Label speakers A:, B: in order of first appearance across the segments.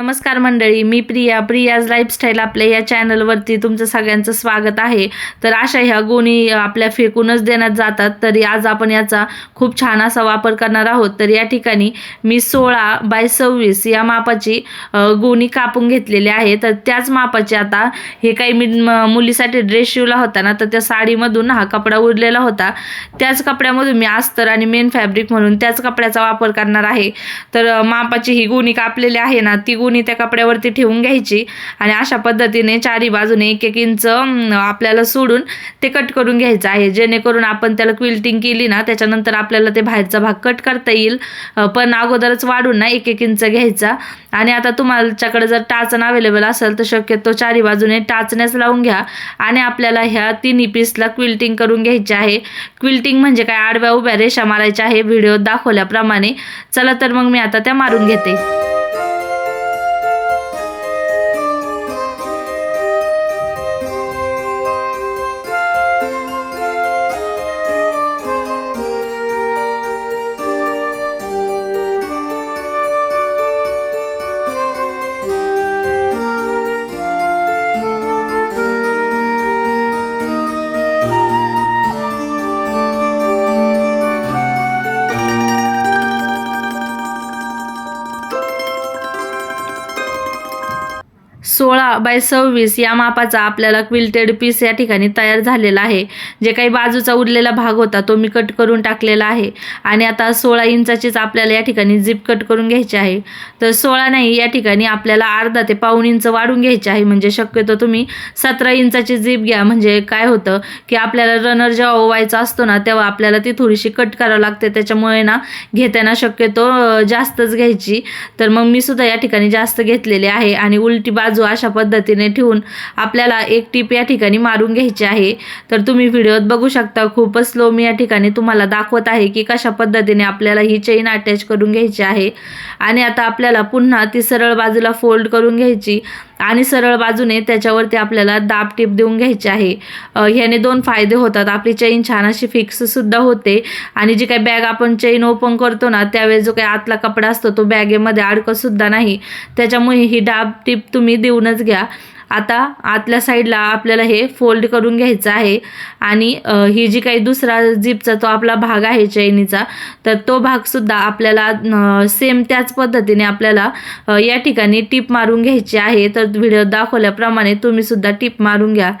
A: नमस्कार मंडळी मी प्रिया. प्रियाज लाईफस्टाईल आपल्या या चॅनलवरती तुमचं सगळ्यांचं स्वागत आहे. तर अशा ह्या गोणी आपल्या फेकूनच देण्यात जातात. तरी आज आपण याचा खूप छान असा वापर करणार आहोत. तर या ठिकाणी मी सोळा बाय सव्वीस या मापाची गोणी कापून घेतलेली आहे. तर त्याच मापाची आता हे काही मी म- मुलीसाठी ड्रेस शिवला होता ना तर त्या साडीमधून हा कपडा उरलेला होता. त्याच कपड्यामधून मी अस्तर आणि मेन फॅब्रिक म्हणून त्याच कपड्याचा वापर करणार आहे. तर मापाची ही गुणी कापलेली आहे ना ती कुणी त्या कपड्यावरती ठेवून घ्यायची आणि अशा पद्धतीने चारी बाजूने एक एक इंच आपल्याला सोडून ते कट करून घ्यायचं आहे. जेणेकरून आपण त्याला क्विल्टिंग केली ना त्याच्यानंतर आपल्याला ते बाहेरचा भाग कट करता येईल. पण अगोदरच वाढून ना एक एक इंच घ्यायचा. आणि आता तुमच्याकडे जर टाचण अवेलेबल असेल तर शक्यतो चारी बाजूने टाचण्यास लावून घ्या. आणि आपल्याला ह्या तिन्ही पीसला क्विल्टिंग करून घ्यायची आहे. क्विल्टिंग म्हणजे काय? आडव्या उभ्या रेषा मारायच्या आहे. व्हिडिओ दाखवल्याप्रमाणे. चला तर मग मी आता त्या मारून घेते. बाय सव्वीस या मापाचा आपल्याला क्विल्टेड पीस या ठिकाणी तयार झालेला आहे. जे काही बाजूचा उरलेला भाग होता तो मी कट करून टाकलेला आहे. आणि आता सोळा इंचाचीच आपल्याला या ठिकाणी जिप कट करून घ्यायची आहे. तर सोळा नाही या ठिकाणी आपल्याला अर्धा ते पाऊण इंच वाढून घ्यायचे आहे. म्हणजे शक्यतो तुम्ही सतरा इंचाची जिप घ्या. म्हणजे काय होतं की आपल्याला रनर जेव्हा ओवायचा असतो ना तेव्हा आपल्याला ती थोडीशी कट करावं लागते. त्याच्यामुळे ना घेताना शक्यतो जास्तच घ्यायची. तर मग मी सुद्धा या ठिकाणी जास्त घेतलेली आहे. आणि उलटी बाजू अशा पद्धतीने ठेवून आपल्याला एक टीप या ठिकाणी मारून घ्यायची आहे. तर तुम्ही व्हिडिओत बघू शकता खूपच स्लो मी या ठिकाणी तुम्हाला दाखवत आहे की कशा पद्धतीने आपल्याला ही चेन अटॅच करून घ्यायची आहे. आणि आता आपल्याला पुन्हा ती सरळ बाजूला फोल्ड करून घ्यायची आणि सरळ बाजूने त्याच्यावरती आपल्याला दाब टीप देऊन घ्यायची आहे. ह्याने दोन फायदे होतात. आपली चेन छान अशी फिक्ससुद्धा होते आणि जी काही बॅग आपण चेन ओपन करतो ना त्यावेळेस जो काही आतला कपडा असतो तो बॅगेमध्ये अडकत सुद्धा नाही. त्याच्यामुळे ही डाब टीप तुम्ही देऊनच घ्या. आता आतल्या साईडला आपल्याला हे फोल्ड करून घ्यायचं आहे. आणि ही जी काही दुसरा जिपचा तो आपला भाग आहे चैनीचा तर तो भागसुद्धा आपल्याला सेम त्याच पद्धतीने आपल्याला या ठिकाणी टिप मारून घ्यायची आहे. तर व्हिडिओ दाखवल्याप्रमाणे तुम्ही सुद्धा टिप मारून घ्या.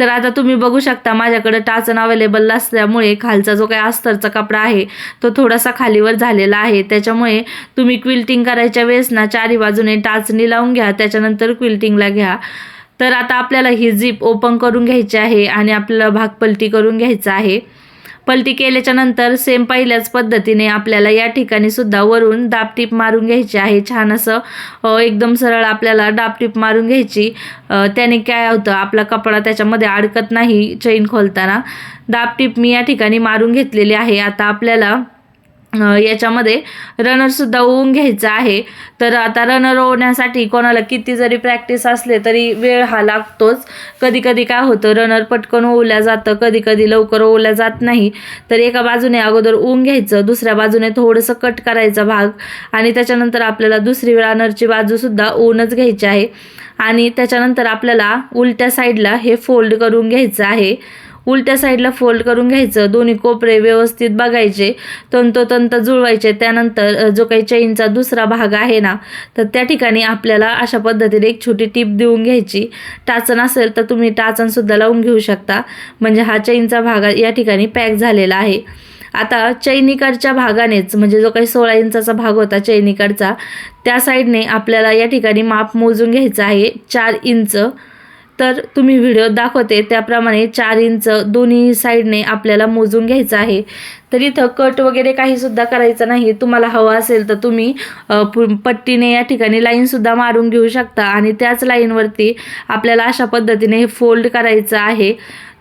A: तर आता तुम्ही बघू शकता माझ्याकडे टाचण अवेलेबल नसल्यामुळे खालचा जो काही अस्तरचा कपडा आहे तो थोडासा खालीवर झालेला आहे. त्याच्यामुळे तुम्ही क्विल्टिंग करायच्या वेळेस ना चारी बाजूने टाचणी लावून घ्या त्याच्यानंतर क्विल्टिंगला घ्या. तर आता आपल्याला ही झीप ओपन करून घ्यायची आहे आणि आपल्याला भाग पलटी करून घ्यायचा आहे. पलटी केल्याच्यानंतर सेम पहिल्याच पद्धतीने आपल्याला या ठिकाणी सुद्धा वरून दाबटीप मारून घ्यायची आहे. छान असं एकदम सरळ आपल्याला दाबटीप मारून घ्यायची. त्याने काय होतं आपला कपडा त्याच्यामध्ये अडकत नाही चैन खोलताना. दाबटीप मी या ठिकाणी मारून घेतलेली आहे. आता आपल्याला याच्यामध्ये रनरसुद्धा होऊन घ्यायचा आहे. तर आता रनर होण्यासाठी कोणाला किती जरी प्रॅक्टिस असले तरी वेळ हा लागतोच. कधी कधी काय होतं रनर पटकन ओवल्या जातं कधी कधी लवकर ओवल्या जात नाही. तर एका बाजूने अगोदर ऊन घ्यायचं दुसऱ्या बाजूने थोडंसं कट करायचा भाग. आणि त्याच्यानंतर आपल्याला दुसरी रनरची बाजूसुद्धा ऊनच घ्यायची आहे. आणि त्याच्यानंतर आपल्याला उलट्या साईडला हे फोल्ड करून घ्यायचं आहे. उलट्या साईडला फोल्ड करून घ्यायचं. दोन्ही कोपरे व्यवस्थित बघायचे. तंतोतंत जुळवायचे. त्यानंतर जो काही चैनचा दुसरा भाग आहे ना तर त्या ठिकाणी आपल्याला अशा पद्धतीने एक छोटी टीप देऊन घ्यायची. टाचण असेल तर तुम्ही टाचणसुद्धा लावून घेऊ शकता. म्हणजे हा चैनचा भाग या ठिकाणी पॅक झालेला आहे. आता चैनिकडच्या भागानेच म्हणजे जो काही सोळा इंचाचा भाग होता चैनिकडचा त्या साईडने आपल्याला या ठिकाणी माप मोजून घ्यायचं आहे. चार इंच. तर तुम्ही व्हिडिओ दाखवते. त्याप्रमाणे चार इंच दोन्ही साईडने आपल्याला मोजून घ्यायचं आहे. तर इथं कट वगैरे काहीसुद्धा करायचं नाही. तुम्हाला हवं असेल तर तुम्ही पु- पट्टीने या ठिकाणी लाईनसुद्धा मारून घेऊ शकता. आणि त्याच लाईनवरती आपल्याला अशा पद्धतीने हे फोल्ड करायचं आहे.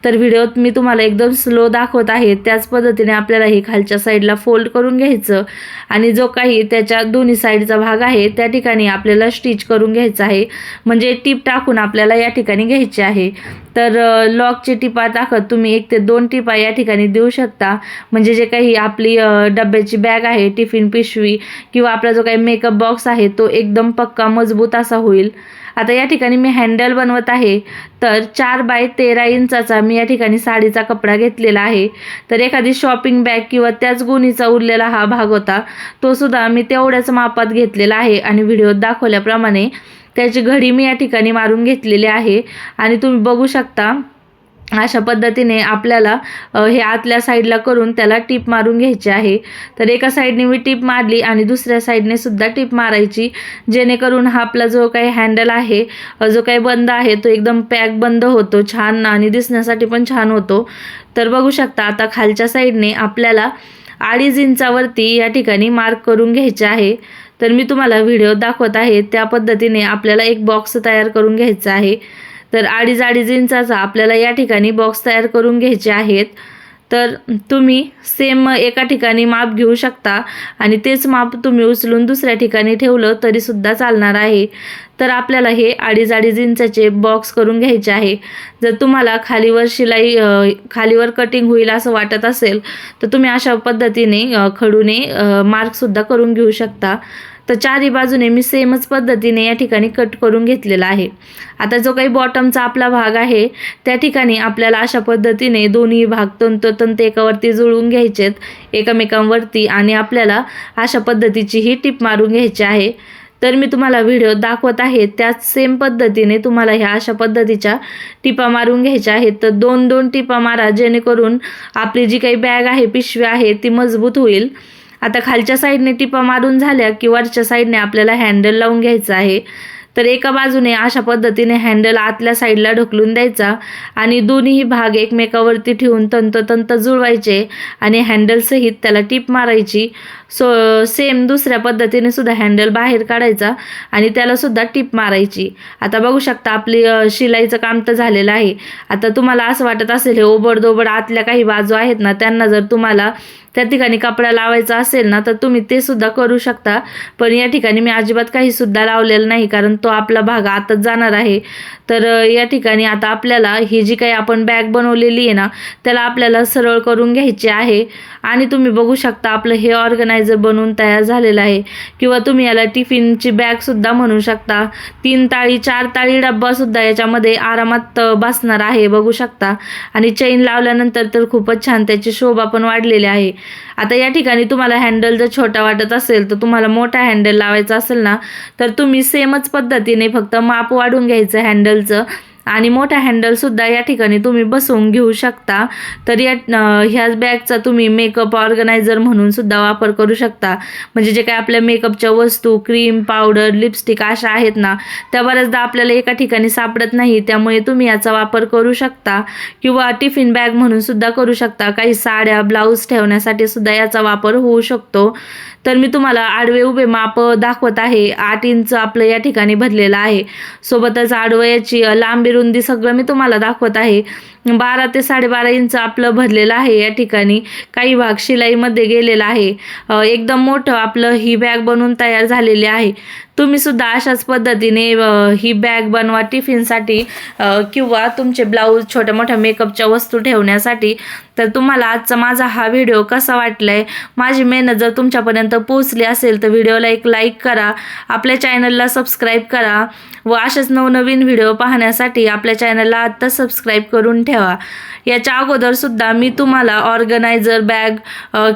A: तर व्हिडिओत मी तुम्हाला एकदम स्लो दाखवत आहे. त्याच पद्धतीने आपल्याला हे खालच्या साईडला फोल्ड करून घ्यायचं आणि जो काही त्याच्या दोन्ही साईडचा भाग आहे त्या ठिकाणी आपल्याला स्टिच करून घ्यायचा आहे. म्हणजे टीप टाकून आपल्याला या ठिकाणी घ्यायची आहे. तर लॉकची टिपा टाकत तुम्ही एक ते दोन टिपा या ठिकाणी देऊ शकता. म्हणजे जे काही आपली डब्याची बॅग आहे टिफिन पिशवी किंवा आपला जो काही मेकअप बॉक्स आहे तो एकदम पक्का मजबूत असा होईल. आता या ठिकाणी मी हँडल बनवत आहे. तर चार बाय तेरा इंचाचा मी या ठिकाणी साडीचा कपडा घेतलेला आहे. तर एखादी शॉपिंग बॅग किंवा त्याच गुणीचा उरलेला हा भाग होता तो सुद्धा मी तेवढ्याच मापात घेतलेला आहे आणि व्हिडिओत दाखवल्याप्रमाणे त्याची घडी मी या ठिकाणी मारून घेतलेली आहे. आणि तुम्ही बघू शकता अशा पद्धतीने आपल्याला हे आतल्या साईडला करून त्याला टीप मारून घ्यायची आहे. तर एका साईडने मी टीप मारली आणि दुसऱ्या साईडने सुद्धा टीप मारायची. जेणेकरून हा आपला जो काही हँडल आहे जो काही बंद आहे तो एकदम पॅक बंद होतो छान आणि दिसण्यासाठी पण छान होतो. तर बघू शकता आता खालच्या साईडने आपल्याला अडीच इंचावरती या ठिकाणी मार्क करून घ्यायचे आहे. तर मी तुम्हाला व्हिडिओ दाखवत आहे त्या पद्धतीने आपल्याला एक बॉक्स तयार करून घ्यायचा आहे. तर अडीच अडीच इंचाचा आपल्याला या ठिकाणी बॉक्स तयार करून घ्यायचे आहेत. तर तुम्ही सेम एका ठिकाणी माप घेऊ शकता आणि तेच माप तुम्ही उचलून दुसऱ्या ठिकाणी ठेवलं तरीसुद्धा चालणार आहे. तर आपल्याला हे अडीच अडीच इंचाचे बॉक्स करून घ्यायचे आहे. जर तुम्हाला खालीवर शिलाई खालीवर कटिंग होईल असं वाटत असेल तर तुम्ही अशा पद्धतीने खडूने मार्कसुद्धा करून घेऊ शकता. तर चारही बाजूने मी सेमच पद्धतीने या ठिकाणी कट करून घेतलेला आहे. आता जो काही बॉटमचा आपला भाग आहे त्या ठिकाणी आपल्याला अशा पद्धतीने दोन्ही भाग तंतोतंत एकावरती जुळवून घ्यायचेत एकमेकांवरती आणि आपल्याला अशा पद्धतीची ही टीप मारून घ्यायची आहे. तर मी तुम्हाला व्हिडिओ दाखवत आहे त्याच सेम पद्धतीने तुम्हाला ह्या अशा पद्धतीच्या टिपा मारून घ्यायच्या आहेत. तर दोन दोन टिपा मारा जेणेकरून आपली जी काही बॅग आहे पिशवी आहे ती मजबूत होईल. आता खालच्या साईडने टिपा मारून झाल्या की वरच्या साईडने आपल्याला हँडल लावून घ्यायचं आहे. तर एका बाजूने अशा पद्धतीने हँडल आतल्या साईडला ढकलून द्यायचा आणि दोन्हीही भाग एकमेकावरती ठेवून तंतोतंत जुळवायचे आणि हँडलसहित त्याला टीप मारायची. सो सेम दुसऱ्या पद्धतीने सुद्धा हँडल बाहेर काढायचा आणि त्याला सुद्धा टीप मारायची. आता बघू शकता आपली शिलाईचं काम तर झालेलं आहे. आता तुम्हाला असं वाटत असेल हे ओबडदोबड आतल्या काही बाजू आहेत ना त्यांना जर तुम्हाला त्या ठिकाणी कपडा लावायचा असेल ना तर तुम्ही ते सुद्धा करू शकता. पण या ठिकाणी मी अजिबात काही सुद्धा लावलेलं नाही कारण तो आपला भाग आतच जाणार आहे. तर या ठिकाणी आता आपल्याला ही जी काही आपण बॅग बनवलेली आहे ना त्याला आपल्याला सरळ करून घ्यायची आहे. आणि तुम्ही बघू शकता आपलं हे ऑर्गनायझर बनवून तयार झालेलं आहे. किंवा तुम्ही याला टिफिनची बॅगसुद्धा म्हणू शकता. तीन ताळी चार ताळी डब्बासुद्धा याच्यामध्ये आरामात बसणार आहे बघू शकता. आणि चेन लावल्यानंतर तर खूपच छान त्याची शोभा पण वाढलेली आहे. आता या ठिकाणी तुम्हाला हँडल जर छोटा वाटत असेल तर तुम्हाला मोठा हँडल लावायचा असेल ना तर तुम्ही सेमच पद्धतीने फक्त माप वाढून घ्यायचं हँडलचं आणि मोठा हँडलसुद्धा या ठिकाणी तुम्ही बसवून घेऊ शकता. तर या ह्याच बॅगचा तुम्ही मेकअप ऑर्गनायझर म्हणून सुद्धा वापर करू शकता. म्हणजे जे काय आपल्या मेकअपच्या वस्तू क्रीम पावडर लिपस्टिक अशा आहेत ना त्या बऱ्याचदा आपल्याला एका ठिकाणी सापडत नाही. त्यामुळे तुम्ही याचा वापर करू शकता. किंवा टिफिन बॅग म्हणून सुद्धा करू शकता. काही साड्या ब्लाऊज ठेवण्यासाठी सुद्धा याचा वापर होऊ शकतो. तर मी तुम्हाला आडवे उभे माप दाखवत आहे. आठ इंच आपलं या ठिकाणी भरलेलं आहे. सोबतच आडवयाची लांबी रुंदी सगळं मी तुम्हाला दाखवत आहे. बारा ते साडेबारा इंच आपलं भरलेलं आहे या ठिकाणी. काही भाग शिलाईमध्ये गेलेला आहे. एकदम मोठं आपलं ही बॅग बनवून तयार झालेली आहे. तुम्ही सुद्धा अशाच पद्धतीने ही बॅग बनवा टिफिनसाठी किंवा तुमचे ब्लाऊज छोट्या मोठ्या मेकअपच्या वस्तू ठेवण्यासाठी. तर तुम्हाला आजचा माझा हा व्हिडिओ कसा वाटला आहे माझी मेहनत जर तुमच्यापर्यंत पोहोचली असेल तर व्हिडिओला एक लाईक करा. आपल्या चॅनलला सबस्क्राईब करा. व असेच नवनवीन व्हिडिओ पाहण्यासाठी आपल्या चॅनलला आत्ता सबस्क्राईब करून ठेवा. याच्या अगोदर सुद्धा मी तुम्हाला ऑर्गनायझर बॅग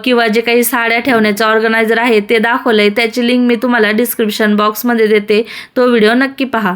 A: किंवा जे काही साड्या ठेवण्याचं ऑर्गनायझर आहे ते दाखवलंय. त्याची लिंक मी तुम्हाला डिस्क्रिप्शन बॉक्समध्ये देते. तो व्हिडिओ नक्की पहा.